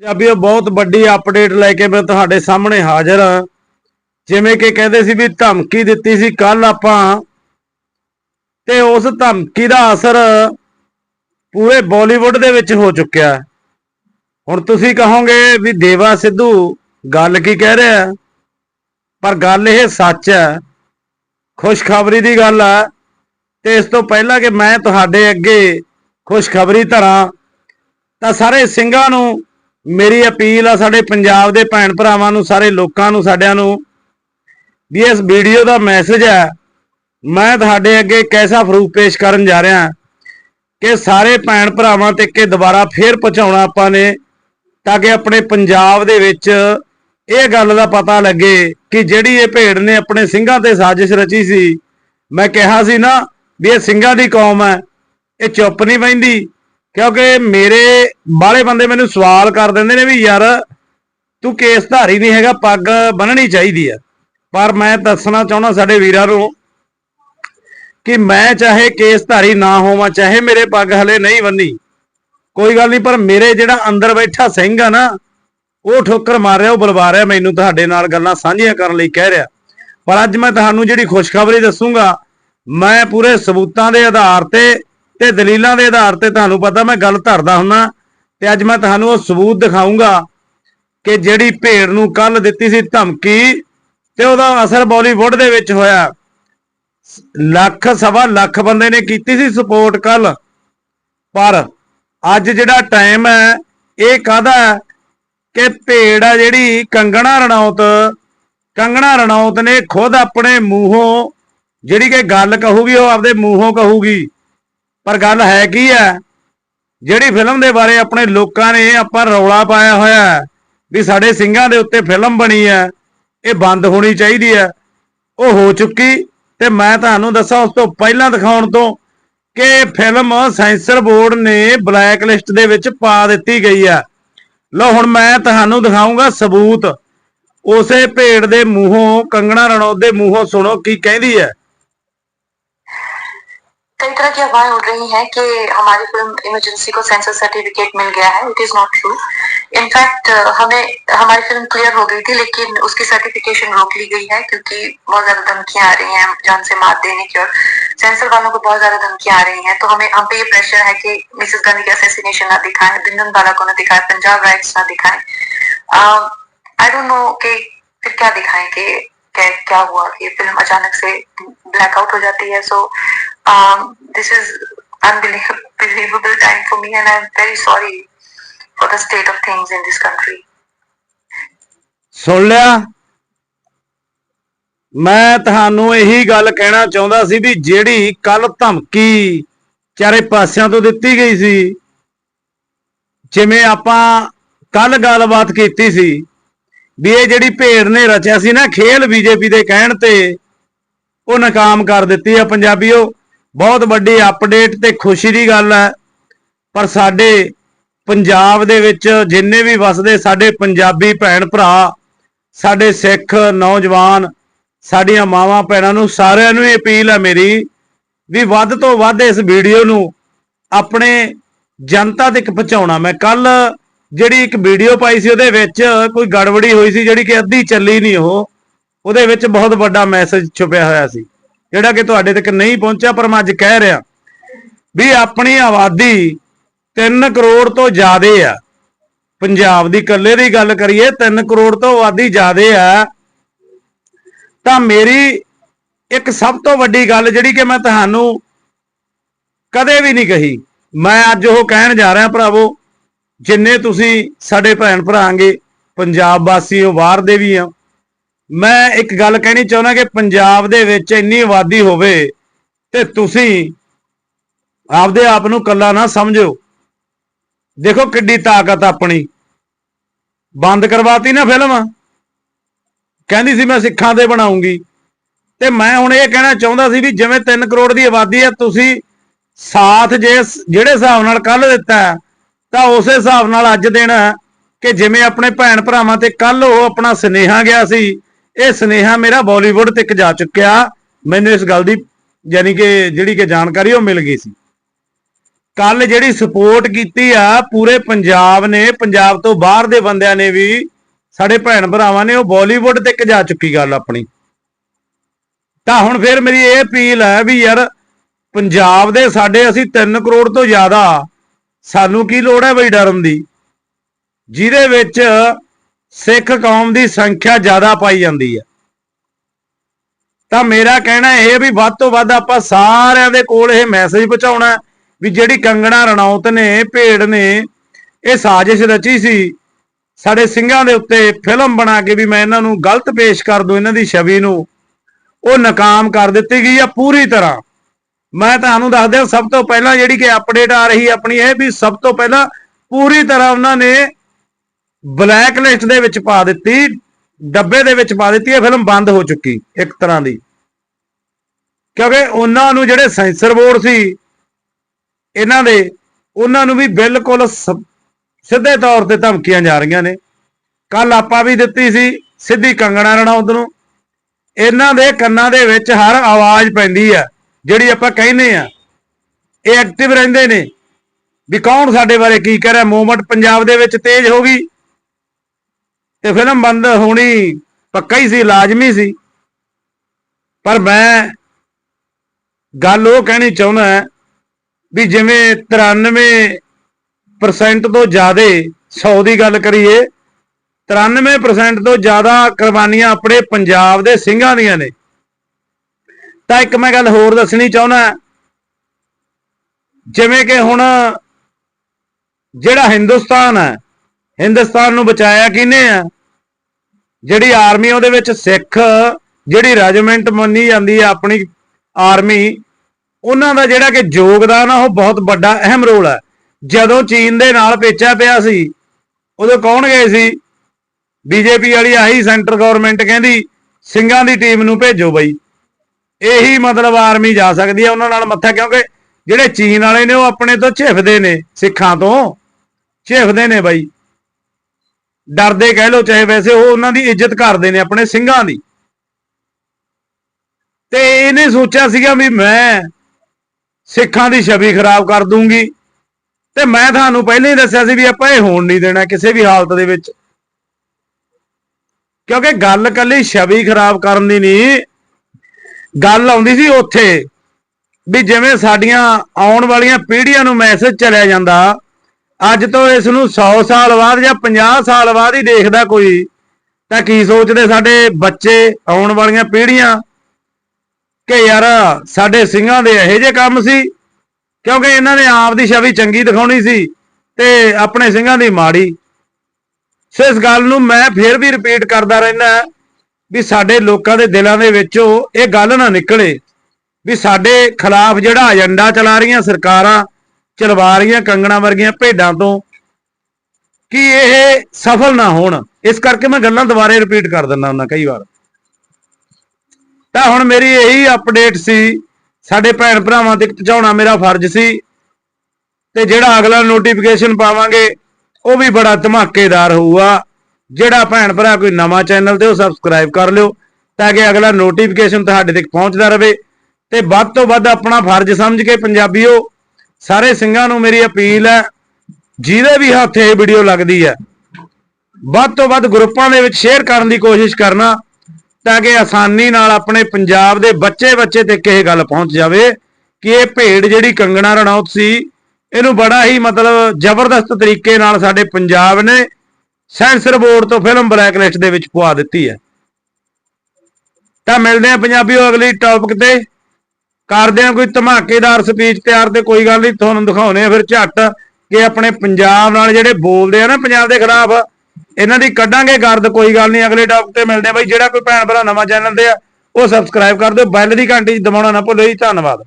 ਪੰਜਾਬੀਓ ਬਹੁਤ ਵੱਡੀ ਅਪਡੇਟ ਲੈ ਕੇ ਮੈਂ ਤੁਹਾਡੇ ਸਾਹਮਣੇ ਹਾਜ਼ਰ ਹਾਂ। ਜਿਵੇਂ ਕਿ ਕਹਿੰਦੇ ਸੀ ਵੀ ਧਮਕੀ ਦਿੱਤੀ ਸੀ ਕੱਲ ਆਪਾਂ। ਤੇ ਉਸ ਧਮਕੀ ਦਾ ਅਸਰ ਪੂਰੇ ਬਾਲੀਵੁੱਡ ਦੇ ਵਿੱਚ ਹੋ ਚੁੱਕਿਆ ਹੁਣ ਤੁਸੀਂ ਕਹੋਗੇ ਵੀ ਦੇਵਾ ਸਿੱਧੂ ਗੱਲ ਕੀ ਕਹਿ ਰਿਹਾ ਪਰ ਗੱਲ ਇਹ ਸੱਚ ਹੈ। ਖੁਸ਼ਖਬਰੀ ਦੀ ਗੱਲ ਹੈ। ਤੇ ਇਸ ਤੋਂ ਪਹਿਲਾਂ ਕਿ ਮੈਂ ਤੁਹਾਡੇ ਅੱਗੇ ਖੁਸ਼ਖਬਰੀ ਧਰਾਂ, ਤਾਂ ਸਾਰੇ ਸਿੰਘਾਂ ਨੂੰ ਮੇਰੀ ਅਪੀਲ ਆ ਸਾਡੇ ਪੰਜਾਬ ਦੇ ਭੈਣ ਭਰਾਵਾਂ ਨੂੰ, ਸਾਰੇ ਲੋਕਾਂ ਨੂੰ, ਸਾਡਿਆਂ ਨੂੰ, ਵੀ ਇਸ ਵੀਡੀਓ ਦਾ ਮੈਸੇਜ ਹੈ, ਮੈਂ ਤੁਹਾਡੇ ਅੱਗੇ ਇੱਕ ਐਸਾ ਫਰੂਪ ਪੇਸ਼ ਕਰਨ ਜਾ ਰਿਹਾ ਕਿ ਸਾਰੇ ਭੈਣ ਭਰਾਵਾਂ ਤੇ ਕਿ ਦੁਬਾਰਾ ਫੇਰ ਪਹੁੰਚਾਉਣਾ ਆਪਾਂ ਨੇ, ਤਾਂ ਕਿ ਆਪਣੇ ਪੰਜਾਬ ਦੇ ਵਿੱਚ ਇਹ ਗੱਲ ਦਾ ਪਤਾ ਲੱਗੇ ਕਿ ਜਿਹੜੀ ਇਹ ਭੇਡ ਨੇ ਆਪਣੇ ਸਿੰਘਾਂ ਤੇ ਸਾਜ਼ਿਸ਼ ਰਚੀ ਸੀ। ਮੈਂ ਕਿਹਾ ਸੀ ਨਾ ਵੀ ਇਹ ਸਿੰਘਾਂ ਦੀ ਕੌਮ ਹੈ, ਇਹ ਚੁੱਪ ਨਹੀਂ ਬੈਂਦੀ ਕਿਉਂਕਿ ਮੇਰੇ ਬਾਹਲੇ ਬੰਦੇ ਮੈਨੂੰ ਸਵਾਲ ਕਰ ਦਿੰਦੇ ਨੇ ਵੀ ਯਾਰ ਤੂੰ ਕੇਸ ਧਾਰੀ ਨਹੀਂ ਹੈਗਾ, ਪੱਗ ਬੰਨਣੀ ਚਾਹੀਦੀ ਆ। ਪਰ ਮੈਂ ਦੱਸਣਾ ਚਾਹੁੰਦਾ ਸਾਡੇ ਵੀਰਾਂ ਨੂੰ ਕਿ ਮੈਂ ਚਾਹੇ ਕੇਸ ਧਾਰੀ ਨਾ ਹੋਵਾਂ, ਚਾਹੇ ਮੇਰੇ ਪੱਗ ਹਲੇ ਨਹੀਂ ਬੰਨੀ, ਕੋਈ ਗੱਲ ਨਹੀਂ, ਪਰ ਮੇਰੇ ਜਿਹੜਾ ਅੰਦਰ ਬੈਠਾ ਸਿੰਘ ਆ ਨਾ, ਉਹ ਠੋਕਰ ਮਾਰ ਰਿਹਾ, ਉਹ ਬੁਲਵਾ ਰਿਹਾ ਮੈਨੂੰ ਤੁਹਾਡੇ ਨਾਲ ਗੱਲਾਂ ਸਾਂਝੀਆਂ ਕਰਨ ਲਈ ਕਹਿ ਰਿਹਾ। ਪਰ ਅੱਜ ਮੈਂ ਤੁਹਾਨੂੰ ਜਿਹੜੀ ਖੁਸ਼ਖਬਰੀ ਦੱਸੂਗਾ, ਮੈਂ ਪੂਰੇ ਸਬੂਤਾਂ ਦੇ ਆਧਾਰ ਤੇ ਤੇ ਦਲੀਲਾਂ ਦੇ ਆਧਾਰ ਤੇ ਤੁਹਾਨੂੰ ਪਤਾ ਮੈਂ ਗੱਲ ਧਰਦਾ ਹੁੰਨਾ, ਤੇ ਅੱਜ ਮੈਂ ਤੁਹਾਨੂੰ ਉਹ ਸਬੂਤ ਦਿਖਾਉਂਗਾ ਕਿ ਜਿਹੜੀ ਭੇੜ ਨੂੰ ਕੱਲ ਦਿੱਤੀ ਸੀ ਧਮਕੀ ਤੇ ਉਹਦਾ ਅਸਰ ਬਾਲੀਵੁੱਡ ਦੇ ਵਿੱਚ ਹੋਇਆ। ਲੱਖ, ਸਵਾ ਲੱਖ ਬੰਦੇ ਨੇ ਕੀਤੀ ਸੀ ਸਪੋਰਟ ਕੱਲ ਪਰ ਅੱਜ ਜਿਹੜਾ ਟਾਈਮ ਹੈ, ਇਹ ਕਾਹਦਾ ਕਿ ਭੇੜ ਆ ਜਿਹੜੀ ਕੰਗਣਾ ਰਣੌਤ ਕੰਗਣਾ ਰਣੌਤ ਨੇ ਖੁਦ ਆਪਣੇ ਮੂੰਹੋਂ ਜਿਹੜੀ ਕਿ ਗੱਲ ਕਹੂਗੀ, ਉਹ ਆਪਦੇ ਮੂੰਹੋਂ ਕਹੂਗੀ। ਪਰ ਗੱਲ ਹੈ ਕੀ ਹੈ? ਜਿਹੜੀ ਫਿਲਮ ਦੇ ਬਾਰੇ ਆਪਣੇ ਲੋਕਾਂ ਨੇ ਆਪਾਂ ਰੌਲਾ ਪਾਇਆ ਹੋਇਆ ਹੈ ਵੀ ਸਾਡੇ ਸਿੰਘਾਂ ਦੇ ਉੱਤੇ ਫਿਲਮ ਬਣੀ ਹੈ, ਇਹ ਬੰਦ ਹੋਣੀ ਚਾਹੀਦੀ ਹੈ। ਉਹ ਹੋ ਚੁੱਕੀ ਤੇ ਮੈਂ ਤੁਹਾਨੂੰ ਦੱਸਾਂ ਉਸ ਤੋਂ ਪਹਿਲਾਂ ਦਿਖਾਉਣ ਤੋਂ ਕਿ ਫਿਲਮ ਸੈਂਸਰ ਬੋਰਡ ਨੇ ਬਲੈਕ ਲਿਸਟ ਦੇ ਵਿੱਚ ਪਾ ਦਿੱਤੀ ਗਈ ਹੈ। ਲਓ ਹੁਣ ਮੈਂ ਤੁਹਾਨੂੰ ਦਿਖਾਉਂਗਾ ਸਬੂਤ। ਉਸੇ ਭੇਡ ਦੇ ਮੂੰਹੋਂ, ਕੰਗਣਾ ਰਣੌਤ ਦੇ ਮੂੰਹੋਂ ਸੁਣੋ ਕੀ ਕਹਿੰਦੀ ਹੈ। कई तरह की अफवाहें उड़ रही हैं कि हमारी फ़िल्म इमरजेंसी को सेंसर सर्टिफिकेट मिल गया है it is not true in fact हमें, हमारी फ़िल्म क्लियर हो गई थी, लेकिन उसकी सर्टिफिकेशन रोक ली गई है क्योंकि बहुत ज़्यादा धमकियाँ आ रही हैं, जान से मार देने की और सेंसर वालों को बहुत ज़्यादा धमकियाँ आ रही हैं। तो हमें, हम पे ये प्रेशर है कि मिसेस गांधी का असेसिनेशन ना दिखाएँ, बिंदन बाला को ना दिखाएँ, पंजाब राइट्स ना दिखाएँ। आई डोंट नो कि फिर क्या दिखाएँ कि क्या क्या हुआ कि फिल्म अचानक से ब्लैकआउट हो जाती है so this is unbelievable time for me and I'm very sorry for the state of things in this country. ਸੁਣ ਲਿਆ ਮੈਂ ਤੁਹਾਨੂੰ ਇਹੀ ਗੱਲ ਕਹਿਣਾ ਚਾਹੁੰਦਾ ਸੀ ਵੀ ਜਿਹੜੀ ਕੱਲ ਧਮਕੀ ਚਾਰੇ ਪਾਸਿਆਂ ਤੋਂ ਦਿੱਤੀ ਗਈ ਸੀ ਜਿਵੇਂ ਆਪਾਂ ਕੱਲ ਗੱਲਬਾਤ ਕੀਤੀ ਸੀ ਵੀ ਇਹ ਜਿਹੜੀ ਭੇਡ ਨੇ ਰਚਿਆ ਸੀ ਨਾ, ਖੇਲ ਬੀਜੇਪੀ ਦੇ ਕਹਿਣ ਤੇ, ਉਹ ਨਾਕਾਮ ਕਰ ਦਿੱਤੀ ਆ ਪੰਜਾਬੀਓ। ਬਹੁਤ ਵੱਡੀ ਅਪਡੇਟ ਤੇ ਖੁਸ਼ੀ ਦੀ ਗੱਲ ਹੈ, ਪਰ ਸਾਡੇ ਪੰਜਾਬ ਦੇ ਵਿੱਚ ਜਿੰਨੇ ਵੀ ਵਸਦੇ ਸਾਡੇ ਪੰਜਾਬੀ ਭੈਣ ਭਰਾ, ਸਾਡੇ ਸਿੱਖ ਨੌਜਵਾਨ, ਸਾਡੀਆਂ ਮਾਵਾਂ ਭੈਣਾਂ ਨੂੰ ਸਾਰਿਆਂ ਨੂੰ ਇਹ ਅਪੀਲ ਹੈ ਮੇਰੀ ਵੀ ਵੱਧ ਤੋਂ ਵੱਧ ਇਸ ਵੀਡੀਓ ਨੂੰ ਆਪਣੇ ਜਨਤਾ ਤੱਕ ਪਹੁੰਚਾਉਣਾ। ਮੈਂ ਕੱਲ ਜਿਹੜੀ ਇੱਕ ਵੀਡੀਓ ਪਾਈ ਸੀ ਉਹਦੇ ਵਿੱਚ ਕੋਈ ਗੜਬੜੀ ਹੋਈ ਸੀ ਜਿਹੜੀ ਕਿ ਅੱਧੀ ਚੱਲੀ ਨਹੀਂ ਉਹ, ਉਹਦੇ ਵਿੱਚ ਬਹੁਤ ਵੱਡਾ ਮੈਸੇਜ ਛੁਪਿਆ ਹੋਇਆ ਸੀ। ਜਿਹੜਾ ਕਿ ਤੁਹਾਡੇ ਤੱਕ ਨਹੀਂ ਪਹੁੰਚਿਆ, ਪਰ ਮੈਂ ਅੱਜ ਕਹਿ ਰਿਹਾ ਵੀ ਆਪਣੀ ਆਬਾਦੀ 3 ਕਰੋੜ ਤੋਂ ਜ਼ਿਆਦੇ ਆ। ਪੰਜਾਬ ਦੀ ਇਕੱਲੇ ਦੀ ਗੱਲ ਕਰੀਏ 3 ਕਰੋੜ ਤੋਂ ਆਬਾਦੀ ਜ਼ਿਆਦੇ ਆ। ਤਾਂ ਮੇਰੀ ਇੱਕ ਸਭ ਤੋਂ ਵੱਡੀ ਗੱਲ ਜਿਹੜੀ ਕਿ ਮੈਂ ਤੁਹਾਨੂੰ ਕਦੇ ਵੀ ਨਹੀਂ ਕਹੀ। ਮੈਂ ਅੱਜ ਉਹ ਕਹਿਣ ਜਾ ਰਿਹਾ, ਭਰਾਵੋ ਜਿੰਨੇ ਤੁਸੀਂ ਸਾਡੇ ਭੈਣ ਭਰਾਂਗੇ ਪੰਜਾਬ ਵਾਸੀ ਹੋ ਬਾਹਰ ਦੇ ਵੀ ਆ। ਮੈਂ ਇੱਕ ਗੱਲ ਕਹਿਣੀ ਚਾਹੁੰਦਾ ਕਿ ਪੰਜਾਬ ਦੇ ਵਿੱਚ ਇੰਨੀ ਆਬਾਦੀ ਹੋਵੇ ਤੇ ਤੁਸੀਂ ਆਪਦੇ ਆਪ ਨੂੰ ਕੱਲਾ ਨਾ ਸਮਝੋ। ਦੇਖੋ ਕਿੱਡੀ ਤਾਕਤ ਆਪਣੀ। ਬੰਦ ਕਰਵਾਤੀ ਨਾ ਫਿਲਮ। ਕਹਿੰਦੀ ਸੀ ਮੈਂ ਸਿੱਖਾਂ ਤੇ ਬਣਾਉਂਗੀ। ਤੇ ਮੈਂ ਹੁਣ ਇਹ ਕਹਿਣਾ ਚਾਹੁੰਦਾ ਸੀ ਵੀ ਜਿਵੇਂ 3 ਕਰੋੜ ਦੀ ਆਬਾਦੀ ਹੈ ਤੁਸੀਂ ਸਾਥ ਜੇ ਜਿਹੜੇ ਹਿਸਾਬ ਨਾਲ ਕੱਲ ਦਿੱਤਾ ਤਾਂ ਉਸੇ ਹਿਸਾਬ ਨਾਲ ਅੱਜ ਦੇਣਾ ਕਿ ਜਿਵੇਂ ਆਪਣੇ ਭੈਣ ਭਰਾਵਾਂ ਤੇ ਕੱਲ ਉਹ ਆਪਣਾ ਸਨੇਹਾ ਗਿਆ ਸੀ, ਇਹ ਸਨੇਹਾ ਮੇਰਾ ਬਾਲੀਵੁੱਡ ਤੱਕ ਜਾ ਚੁੱਕਿਆ। ਮੈਨੂੰ ਇਸ ਗੱਲ ਦੀ ਯਾਨੀ ਕਿ ਜਿਹੜੀ ਕਿ ਜਾਣਕਾਰੀ ਉਹ ਮਿਲ ਗਈ ਸੀ। ਕੱਲ ਜਿਹੜੀ ਸਪੋਰਟ ਕੀਤੀ ਆ, ਪੂਰੇ ਪੰਜਾਬ ਨੇ, ਪੰਜਾਬ ਤੋਂ ਬਾਹਰ ਦੇ ਬੰਦਿਆਂ ਨੇ ਵੀ, ਸਾਡੇ ਭੈਣ ਭਰਾਵਾਂ ਨੇ ਉਹ ਬਾਲੀਵੁੱਡ ਤੱਕ ਜਾ ਚੁੱਕੀ ਗੱਲ ਆਪਣੀ। ਤਾਂ ਹੁਣ ਫਿਰ ਮੇਰੀ ਇਹ ਅਪੀਲ ਹੈ ਵੀ ਯਾਰ, ਪੰਜਾਬ ਦੇ ਸਾਡੇ ਅਸੀਂ 3 ਕਰੋੜ ਤੋਂ ਜ਼ਿਆਦਾ ਸਾਨੂੰ ਕੀ ਲੋੜ ਹੈ ਬਈ ਡਰਨ ਦੀ? ਜਿਹਦੇ ਵਿੱਚ ਸਿੱਖ ਕੌਮ ਦੀ ਸੰਖਿਆ ਜ਼ਿਆਦਾ ਪਾਈ ਜਾਂਦੀ ਹੈ। ਤਾਂ ਮੇਰਾ ਕਹਿਣਾ ਇਹ ਵੀ ਵੱਧ ਤੋਂ ਵੱਧ ਆਪਾਂ ਸਾਰਿਆਂ ਦੇ ਕੋਲ ਇਹ ਮੈਸੇਜ ਪਹੁੰਚਾਉਣਾ ਵੀ ਜਿਹੜੀ ਕੰਗਣਾ ਰਣੌਤ ਨੇ ਭੇੜ ਨੇ, ਇਹ ਸਾਜ਼ਿਸ਼ ਰਚੀ ਸੀ। ਸਾਡੇ ਸਿੰਘਾਂ ਦੇ ਉੱਤੇ ਫਿਲਮ ਬਣਾ ਕੇ ਵੀ ਮੈਂ ਇਹਨਾਂ ਨੂੰ ਗਲਤ ਪੇਸ਼ ਕਰ ਦੂੰ, ਇਹਨਾਂ ਦੀ ਛਵੀ ਨੂੰ। ਉਹ ਨਾਕਾਮ ਕਰ ਦਿੱਤੀ ਗਈ ਆ ਪੂਰੀ ਤਰ੍ਹਾਂ। ਮੈਂ ਤੁਹਾਨੂੰ ਦੱਸ ਦਿਆਂ, ਸਭ ਤੋਂ ਪਹਿਲਾਂ ਜਿਹੜੀ ਕਿ ਅਪਡੇਟ ਆ ਰਹੀ ਆਪਣੀ ਇਹ ਵੀ ਸਭ ਤੋਂ ਪਹਿਲਾਂ ਪੂਰੀ ਤਰ੍ਹਾਂ ਉਹਨਾਂ ਨੇ ਬਲੈਕ ਲਿਸਟ ਦੇ ਵਿੱਚ ਪਾ ਦਿੱਤੀ, ਡੱਬੇ ਦੇ ਵਿੱਚ ਪਾ ਦਿੱਤੀ, ਇਹ ਫਿਲਮ ਬੰਦ ਹੋ ਚੁੱਕੀ, ਇੱਕ ਤਰ੍ਹਾਂ ਦੀ। ਕਿਉਂਕਿ ਉਹਨਾਂ ਨੂੰ ਜਿਹੜੇ ਸੈਂਸਰ ਬੋਰਡ ਸੀ, ਇਹਨਾਂ ਦੇ, ਉਹਨਾਂ ਨੂੰ ਵੀ ਬਿਲਕੁਲ ਸ- ਸਿੱਧੇ ਤੌਰ ਤੇ ਧਮਕੀਆਂ ਜਾ ਰਹੀਆਂ ਨੇ। ਕੱਲ ਆਪਾਂ ਵੀ ਦਿੱਤੀ ਸੀ, ਸਿੱਧੀ ਕੰਗਣਾ ਰਣੌਤ ਨੂੰ। ਇਹਨਾਂ ਦੇ ਕੰਨਾਂ ਦੇ ਵਿੱਚ ਹਰ ਆਵਾਜ਼ ਪੈਂਦੀ ਹੈ ਜਿਹੜੀ ਆਪਾਂ ਕਹਿੰਦੇ ਆ, ਇਹ ਐਕਟਿਵ ਰਹਿੰਦੇ ਨੇ। ਵੀ ਕੌਣ ਸਾਡੇ ਬਾਰੇ ਕੀ ਕਹਿ ਰਿਹਾ? ਮੂਵਮੈਂਟ ਪੰਜਾਬ ਦੇ ਵਿੱਚ ਤੇਜ਼ ਹੋ ਗਈ। ਤੇ ਫਿਲਮ ਬੰਦ ਹੋਣੀ ਪੱਕਾ ਹੀ ਸੀ, ਲਾਜ਼ਮੀ ਸੀ। ਪਰ ਮੈਂ ਗੱਲ ਉਹ ਕਹਿਣੀ ਚਾਹੁੰਦਾ ਵੀ ਜਿਵੇਂ 93% ਤੋਂ ਜ਼ਿਆਦਾ 100 ਦੀ ਗੱਲ ਕਰੀਏ 93% ਤੋਂ ਜ਼ਿਆਦਾ ਕੁਰਬਾਨੀਆਂ ਆਪਣੇ ਪੰਜਾਬ ਦੇ ਸਿੰਘਾਂ ਦੀਆਂ ਨੇ। ਤਾਂ ਇੱਕ ਮੈਂ ਗੱਲ ਹੋਰ ਦੱਸਣੀ ਚਾਹੁੰਦਾ ਜਿਵੇਂ ਕਿ ਹੁਣ ਜਿਹੜਾ ਹਿੰਦੁਸਤਾਨ ਹੈ, ਹਿੰਦੁਸਤਾਨ ਨੂੰ ਬਚਾਇਆ ਕਿਹਨੇ ਆ? ਜਿਹੜੀ ਆਰਮੀ ਉਹਦੇ ਵਿੱਚ ਸਿੱਖ, ਜਿਹੜੀ ਰੈਜੀਮੈਂਟ ਮੰਨੀ ਜਾਂਦੀ ਹੈ ਆਪਣੀ ਆਰਮੀ, ਉਹਨਾਂ ਦਾ ਜਿਹੜਾ ਕਿ ਯੋਗਦਾਨ ਆ, ਉਹ ਬਹੁਤ ਵੱਡਾ, ਅਹਿਮ ਰੋਲ ਹੈ ਜਦੋਂ ਚੀਨ ਦੇ ਨਾਲ ਪੇਚਾ ਪਿਆ ਸੀ, ਉਦੋਂ ਕੌਣ ਗਏ ਸੀ? ਬੀਜੇਪੀ ਵਾਲੀ ਆਹੀ ਸੈਂਟਰ ਗਵਰਨਮੈਂਟ ਕਹਿੰਦੀ, ਸਿੰਘਾਂ ਦੀ ਟੀਮ ਨੂੰ ਭੇਜੋ ਬਈ। ਇਹੀ ਮਤਲਬ ਆਰਮੀ ਜਾ ਸਕਦੀ ਹੈ ਉਹਨਾਂ ਨਾਲ ਮੱਥਾ, ਕਿਉਂਕਿ ਜਿਹੜੇ ਚੀਨ ਵਾਲੇ ਨੇ ਉਹ ਆਪਣੇ ਤੋਂ ਝਿਫਦੇ ਨੇ ਸਿੱਖਾਂ ਤੋਂ। ਝਿਫਦੇ ਨੇ ਬਾਈ। ਡਰਦੇ ਕਹਿ ਲੋ ਚਾਹੇ ਵੈਸੇ ਉਹ ਉਹਨਾਂ ਦੀ ਇੱਜ਼ਤ ਕਰਦੇ ਨੇ ਆਪਣੇ ਸਿੰਘਾਂ ਦੀ। ਤੇ ਇਹਨੇ ਸੋਚਿਆ ਸੀਗਾ ਵੀ ਮੈਂ ਸਿੱਖਾਂ ਦੀ ਛਵੀ ਖਰਾਬ ਕਰ ਦੂੰਗੀ। ਤੇ ਮੈਂ ਤੁਹਾਨੂੰ ਪਹਿਲਾਂ ਹੀ ਦੱਸਿਆ ਸੀ ਵੀ ਆਪਾਂ ਇਹ ਹੋਣ ਨਹੀਂ ਦੇਣਾ ਕਿਸੇ ਵੀ ਹਾਲਤ ਦੇ ਵਿੱਚ। ਕਿਉਂਕਿ ਗੱਲ ਕੱਲੀ ਛਵੀ ਖਰਾਬ ਕਰਨ ਦੀ ਨਹੀਂ ਗੱਲ ਆਉਂਦੀ ਸੀ ਉੱਥੇ ਵੀ ਜਿਵੇਂ ਸਾਡੀਆਂ ਆਉਣ ਵਾਲੀਆਂ ਪੀੜ੍ਹੀਆਂ ਨੂੰ ਮੈਸੇਜ ਚਲਿਆ ਜਾਂਦਾ, ਅੱਜ ਤੋਂ ਇਸ ਨੂੰ 100 ਸਾਲ ਬਾਅਦ ਜਾਂ 50 ਸਾਲ ਬਾਅਦ ਹੀ ਦੇਖਦਾ ਕੋਈ, ਤਾਂ ਕੀ ਸੋਚਦੇ ਸਾਡੇ ਬੱਚੇ ਆਉਣ ਵਾਲੀਆਂ ਪੀੜ੍ਹੀਆਂ ਕਿ ਯਾਰ ਸਾਡੇ ਸਿੰਘਾਂ ਦੇ ਇਹੋ ਜਿਹੇ ਕੰਮ ਸੀ, ਕਿਉਂਕਿ ਇਹਨਾਂ ਨੇ ਆਪ ਦੀ ਛਵੀ ਚੰਗੀ ਦਿਖਾਉਣੀ ਸੀ ਤੇ ਆਪਣੇ ਸਿੰਘਾਂ ਦੀ ਮਾੜੀ। ਸੋ ਇਸ ਗੱਲ ਨੂੰ ਮੈਂ ਫੇਰ ਵੀ ਰਿਪੀਟ ਕਰਦਾ ਰਹਿਣਾ ਵੀ ਸਾਡੇ ਲੋਕਾਂ ਦੇ ਦਿਲਾਂ ਦੇ ਵਿੱਚੋਂ ਇਹ ਗੱਲ ਨਾ ਨਿਕਲੇ ਵੀ ਸਾਡੇ ਖਿਲਾਫ ਜਿਹੜਾ ਏਜੰਡਾ ਚਲਾ ਰਹੀਆਂ ਸਰਕਾਰਾਂ, ਚਲਵਾ ਰਹੀਆਂ ਕੰਗਣਾ ਵਰਗੀਆਂ ਭੇਡਾਂ ਤੋਂ, ਕਿ ਇਹ ਸਫਲ ਨਾ ਹੋਣ। ਇਸ ਕਰਕੇ ਮੈਂ ਗੱਲਾਂ ਦੁਬਾਰੇ ਰਿਪੀਟ ਕਰ ਦਿੰਦਾ ਹੁੰਦਾ ਕਈ ਵਾਰ। ਤਾਂ ਹੁਣ ਮੇਰੀ ਇਹੀ ਅਪਡੇਟ ਸੀ, ਸਾਡੇ ਭੈਣ ਭਰਾਵਾਂ ਤੱਕ ਪਹੁੰਚਾਉਣਾ ਮੇਰਾ ਫਰਜ਼ ਸੀ, ਤੇ ਜਿਹੜਾ ਅਗਲਾ ਨੋਟੀਫਿਕੇਸ਼ਨ ਪਾਵਾਂਗੇ, ਉਹ ਵੀ ਬੜਾ ਧਮਾਕੇਦਾਰ ਹੋਊਗਾ। ਜਿਹੜਾ ਭੈਣ ਭਰਾ ਕੋਈ ਨਵਾਂ ਚੈਨਲ ਤੇ ਉਹ ਸਬਸਕ੍ਰਾਈਬ ਕਰ ਲਿਓ, ਤਾਂ ਕਿ ਅਗਲਾ ਨੋਟੀਫਿਕੇਸ਼ਨ ਤੁਹਾਡੇ ਤੱਕ ਪਹੁੰਚਦਾ ਰਹੇ। ਤੇ ਵੱਧ ਤੋਂ ਵੱਧ ਆਪਣਾ ਫਰਜ਼ ਸਮਝ ਕੇ ਪੰਜਾਬੀਓ, ਸਾਰੇ ਸਿੰਘਾਂ ਨੂੰ ਮੇਰੀ ਅਪੀਲ ਹੈ, ਜਿਹਦੇ ਵੀ ਹੱਥ ਇਹ ਵੀਡੀਓ ਲੱਗਦੀ ਹੈ, ਵੱਧ ਤੋਂ ਵੱਧ ਗਰੁੱਪਾਂ ਦੇ ਵਿੱਚ ਸ਼ੇਅਰ ਕਰਨ ਦੀ ਕੋਸ਼ਿਸ਼ ਕਰਨਾ, ਤਾਂ ਕਿ ਆਸਾਨੀ ਨਾਲ ਆਪਣੇ ਪੰਜਾਬ ਦੇ ਬੱਚੇ ਬੱਚੇ ਤੱਕ ਇਹ ਗੱਲ ਪਹੁੰਚ ਜਾਵੇ ਕਿ ਇਹ ਭੇਡ ਜਿਹੜੀ ਕੰਗਣਾ ਰਣੌਤ ਸੀ, ਇਹਨੂੰ ਬੜਾ ਹੀ ਮਤਲਬ ਜ਼ਬਰਦਸਤ ਤਰੀਕੇ ਨਾਲ ਸਾਡੇ ਪੰਜਾਬ ਨੇ ਸੈਂਸਰ ਬੋਰਡ ਤੋਂ ਫਿਲਮ ਬਲੈਕਲਿਸਟ ਦੇ ਵਿੱਚ ਪਵਾ ਦਿੱਤੀ ਹੈ। ਤਾਂ ਮਿਲਦੇ ਆ ਪੰਜਾਬੀਓ ਅਗਲੀ ਟੌਪਿਕ ਤੇ। ਕਰਦੇ ਆ ਕੋਈ ਧਮਾਕੇਦਾਰ ਸਪੀਚ ਤਿਆਰ ਤੇ ਕੋਈ ਗੱਲ ਨਹੀਂ, ਤੁਹਾਨੂੰ ਦਿਖਾਉਨੇ ਆ ਫਿਰ ਝੱਟ ਕਿ ਆਪਣੇ ਪੰਜਾਬ ਨਾਲ ਜਿਹੜੇ ਬੋਲਦੇ ਆ ਨਾ, ਪੰਜਾਬ ਦੇ ਖਿਲਾਫ, ਇਹਨਾਂ ਦੀ ਕੱਢਾਂਗੇ ਗਰਦ, ਕੋਈ ਗੱਲ ਨਹੀਂ, ਅਗਲੇ ਟੌਪਿਕ ਤੇ ਮਿਲਦੇ ਆ ਬਾਈ। ਜਿਹੜਾ ਕੋਈ ਭੈਣ ਭਰਾ ਨਵਾਂ ਚੈਨਲ ਤੇ ਆ, ਉਹ ਸਬਸਕ੍ਰਾਈਬ ਕਰ ਦਿਓ, ਬੈਲ ਦੀ ਘੰਟੀ ਦਬਾਉਣਾ ਨਾ ਭੁੱਲੋ ਜੀ, ਧੰਨਵਾਦ।